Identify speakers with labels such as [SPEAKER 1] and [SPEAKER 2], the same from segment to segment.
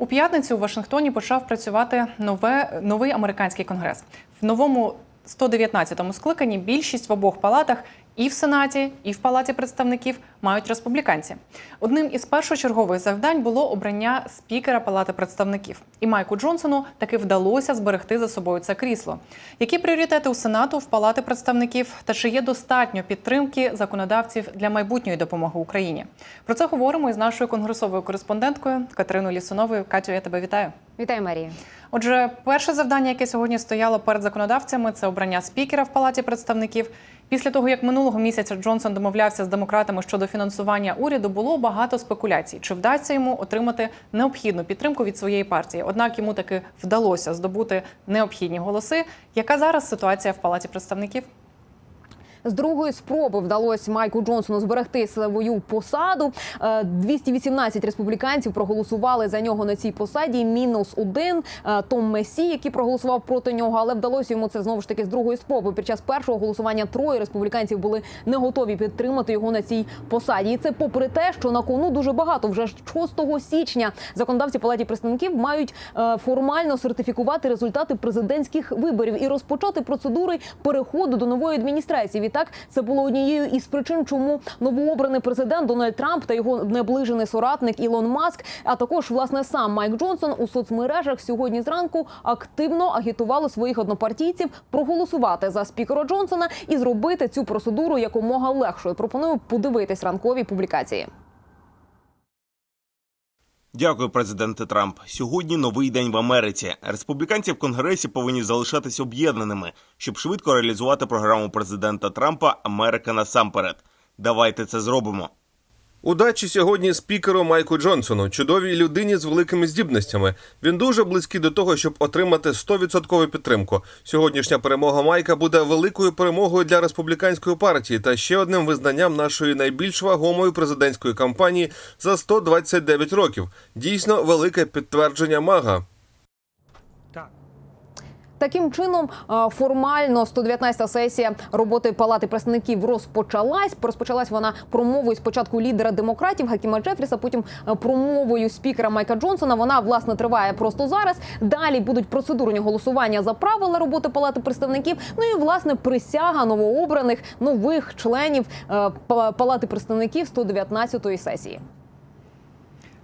[SPEAKER 1] У п'ятницю у Вашингтоні почав працювати нове, новий американський конгрес. В новому 119-му скликанні більшість в обох палатах і в Сенаті, і в Палаті представників мають республіканці. Одним із першочергових завдань було обрання спікера Палати представників. І Майку Джонсону таки вдалося зберегти за собою це крісло. Які пріоритети у Сенату в Палати представників та чи є достатньо підтримки законодавців для майбутньої допомоги Україні? Про це говоримо із нашою конгресовою кореспонденткою Катериною Лісуновою. Катю, я тебе вітаю.
[SPEAKER 2] Вітаю, Марія.
[SPEAKER 1] Отже, перше завдання, яке сьогодні стояло перед законодавцями, це обрання спікера в палаті представників. Після того, як минулого місяця Джонсон домовлявся з демократами щодо фінансування уряду, було багато спекуляцій, чи вдасться йому отримати необхідну підтримку від своєї партії. Однак йому таки вдалося здобути необхідні голоси. Яка зараз ситуація в палаті представників?
[SPEAKER 2] З другої спроби вдалося Майку Джонсону зберегти свою посаду. Е, 218 республіканців проголосували за нього на цій посаді. Мінус один е, Том Месі, який проголосував проти нього, але вдалося йому це знову ж таки з другої спроби. Під час першого голосування троє республіканців були не готові підтримати його на цій посаді. І це попри те, що на кону дуже багато. Вже 6 січня законодавці палаті представників мають е, формально сертифікувати результати президентських виборів і розпочати процедури переходу до нової адміністрації. Відтак це було однією із причин, чому новообраний президент Дональд Трамп та його наближений соратник Ілон Маск, а також власне сам Майк Джонсон у соцмережах сьогодні зранку активно агітували своїх однопартійців проголосувати за спікера Джонсона і зробити цю процедуру якомога легшою. Пропоную подивитись ранкові публікації.
[SPEAKER 3] Дякую, президенте Трамп. Сьогодні новий день в Америці. Республіканці в конгресі повинні залишатись об'єднаними, щоб швидко реалізувати програму президента Трампа Америка насамперед. Давайте це зробимо.
[SPEAKER 4] Удачі сьогодні спікеру Майку Джонсону, чудовій людині з великими здібностями. Він дуже близький до того, щоб отримати 100% підтримку. Сьогоднішня перемога Майка буде великою перемогою для республіканської партії та ще одним визнанням нашої найбільш вагомої президентської кампанії за 129 років. Дійсно велике підтвердження мага.
[SPEAKER 2] Таким чином, формально 119-та сесія роботи Палати представників розпочалась. Розпочалась вона промовою спочатку лідера демократів Гакіма Джефріса, потім е, промовою спікера Майка Джонсона. Вона власне триває просто зараз. Далі будуть процедурні голосування за правила роботи Палати представників. Ну і власне присяга новообраних нових членів е, Палати представників 119-ї сесії.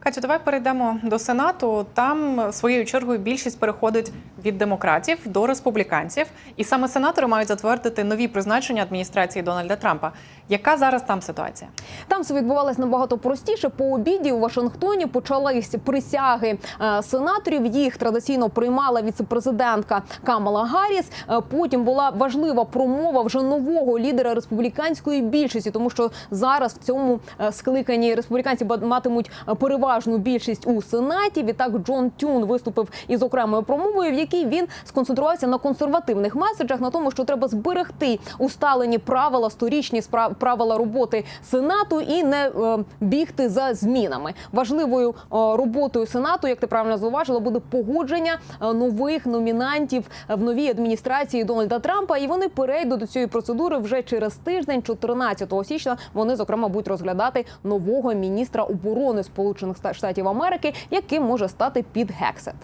[SPEAKER 1] Катю, давай перейдемо до Сенату. Там своєю чергою більшість переходить від демократів до республіканців, і саме сенатори мають затвердити нові призначення адміністрації Дональда Трампа. Яка зараз там ситуація?
[SPEAKER 2] Там все відбувалось набагато простіше. По обіді у Вашингтоні почались присяги е, сенаторів. Їх традиційно приймала віцепрезидентка Камала Гарріс. Е, Потім була важлива промова вже нового лідера республіканської більшості, тому що зараз в цьому е, скликанні республіканці матимуть переважну більшість у сенаті. Відтак Джон Тюн виступив із окремою промовою, в якій він сконцентрувався на консервативних меседжах, на тому, що треба зберегти усталені правила, сторічні спра- правила роботи сенату і не е, бігти за змінами. Важливою е, роботою сенату, як ти правильно зауважила, буде погодження е, нових номінантів в новій адміністрації Дональда Трампа. І вони перейдуть до цієї процедури вже через тиждень, 14 січня. Вони зокрема будуть розглядати нового міністра оборони Сполучених Штатів Америки, яким може стати Піт Гексет.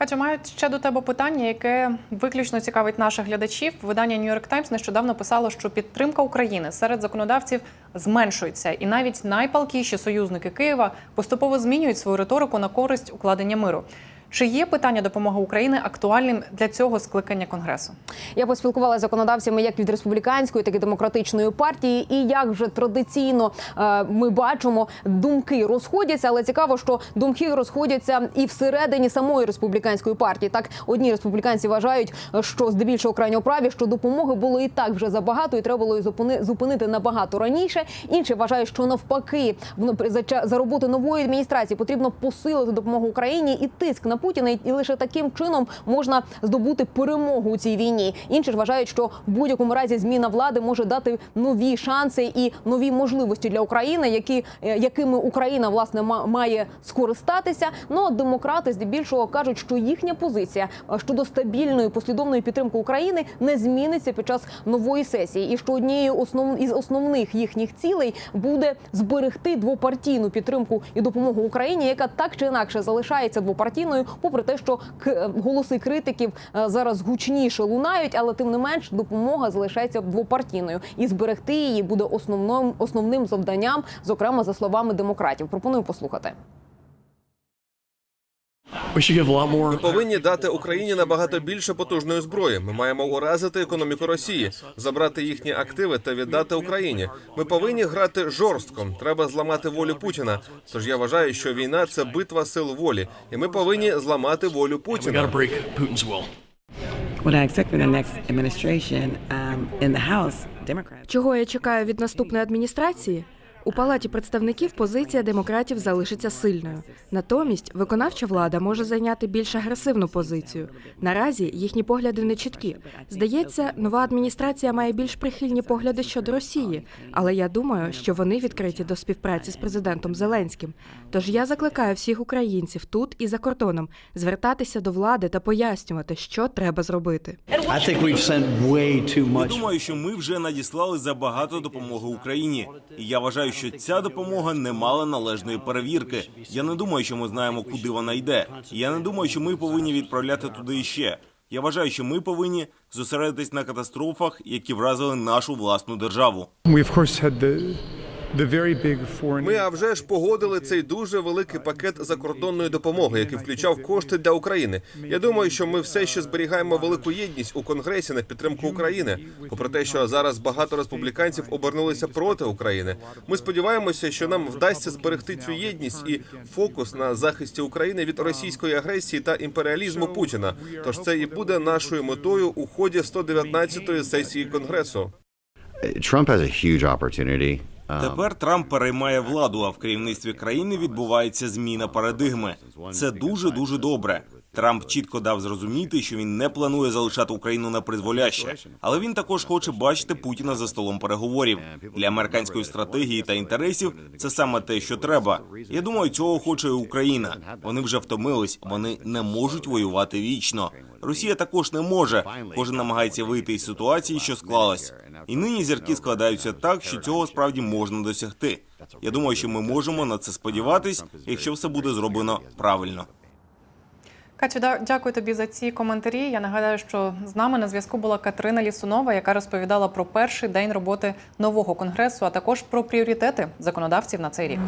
[SPEAKER 1] Катю, маю ще до тебе питання, яке виключно цікавить наших глядачів. Видання New York Times нещодавно писало, що підтримка України серед законодавців зменшується, і навіть найпалкіші союзники Києва поступово змінюють свою риторику на користь укладення миру. Чи є питання допомоги України актуальним для цього скликання конгресу?
[SPEAKER 2] Я поспілкувалася з законодавцями як від республіканської, так і демократичної партії. І як вже традиційно е, ми бачимо, думки розходяться, але цікаво, що думки розходяться і всередині самої республіканської партії. Так, одні республіканці вважають, що здебільшого крайньо праві, що допомоги було і так вже забагато, і треба було її зупини- зупинити набагато раніше. Інші вважають, що навпаки, за роботи нової адміністрації потрібно посилити допомогу Україні і тиск на Путіна, і лише таким чином можна здобути перемогу у цій війні. Інші ж вважають, що в будь-якому разі зміна влади може дати нові шанси і нові можливості для України, які е, якими Україна власне ма- має скористатися. Ну а демократи здебільшого кажуть, що їхня позиція е, щодо стабільної послідовної підтримки України не зміниться під час нової сесії, і що однією основ із основних їхніх цілей буде зберегти двопартійну підтримку і допомогу Україні, яка так чи інакше залишається двопартійною, попри те, що к- голоси критиків е, зараз гучніше лунають, але тим не менш допомога залишається двопартійною, і зберегти її буде основним основним завданням, зокрема за словами демократів. Пропоную послухати.
[SPEAKER 5] We should give a lot more.
[SPEAKER 4] Повинні дати Україні набагато більше потужної зброї. Ми маємо уразити економіку Росії, забрати їхні активи та віддати Україні. Ми повинні грати жорстко. Треба зламати волю Путіна. Тож я вважаю, що війна це битва сил волі, і ми повинні зламати волю
[SPEAKER 5] We got to
[SPEAKER 4] Путіна.
[SPEAKER 6] um.
[SPEAKER 7] Чого я чекаю від наступної адміністрації? У палаті представників позиція демократів залишиться сильною. Натомість виконавча влада може зайняти більш агресивну позицію. Наразі їхні погляди не чіткі. Здається, нова адміністрація має більш прихильні погляди щодо Росії, але я думаю, що вони відкриті до співпраці з президентом Зеленським. Тож я закликаю всіх українців тут і за кордоном звертатися до влади та пояснювати, що треба зробити.
[SPEAKER 3] Я думаю, що ми вже надіслали забагато допомоги Україні, і я вважаю, що ця допомога не мала належної перевірки. Я не думаю, що ми знаємо, куди вона йде. Я не думаю, що ми повинні відправляти туди ще. Я вважаю, що ми повинні зосередитись на катастрофах, які вразили нашу власну державу.
[SPEAKER 4] Ми а вже ж погодили цей дуже великий пакет закордонної допомоги, який включав кошти для України. Я думаю, що ми все ще зберігаємо велику єдність у конгресі на підтримку України. Попри те, що зараз багато республіканців обернулися проти України. Ми сподіваємося, що нам вдасться зберегти цю єдність і фокус на захисті України від російської агресії та імперіалізму Путіна. Тож це і буде нашою метою у ході 119-ї сесії конгресу.
[SPEAKER 8] Trump has a huge opportunity.
[SPEAKER 3] Тепер Трамп переймає владу, а в керівництві країни відбувається зміна парадигми. Це дуже дуже добре. Трамп чітко дав зрозуміти, що він не планує залишати Україну на призволяще, але він також хоче бачити Путіна за столом переговорів. Для американської стратегії та інтересів це саме те, що треба. Я думаю, цього хоче і Україна. Вони вже втомились, вони не можуть воювати вічно. Росія також не може. Кожен намагається вийти із ситуації, що склалась. І нині зірки складаються так, що цього справді можна досягти. Я думаю, що ми можемо на це сподіватись, якщо все буде зроблено правильно.
[SPEAKER 1] Катю, да- дякую тобі за ці коментарі. Я нагадаю, що з нами на зв'язку була Катерина Лісунова, яка розповідала про перший день роботи нового конгресу, а також про пріоритети законодавців на цей рік.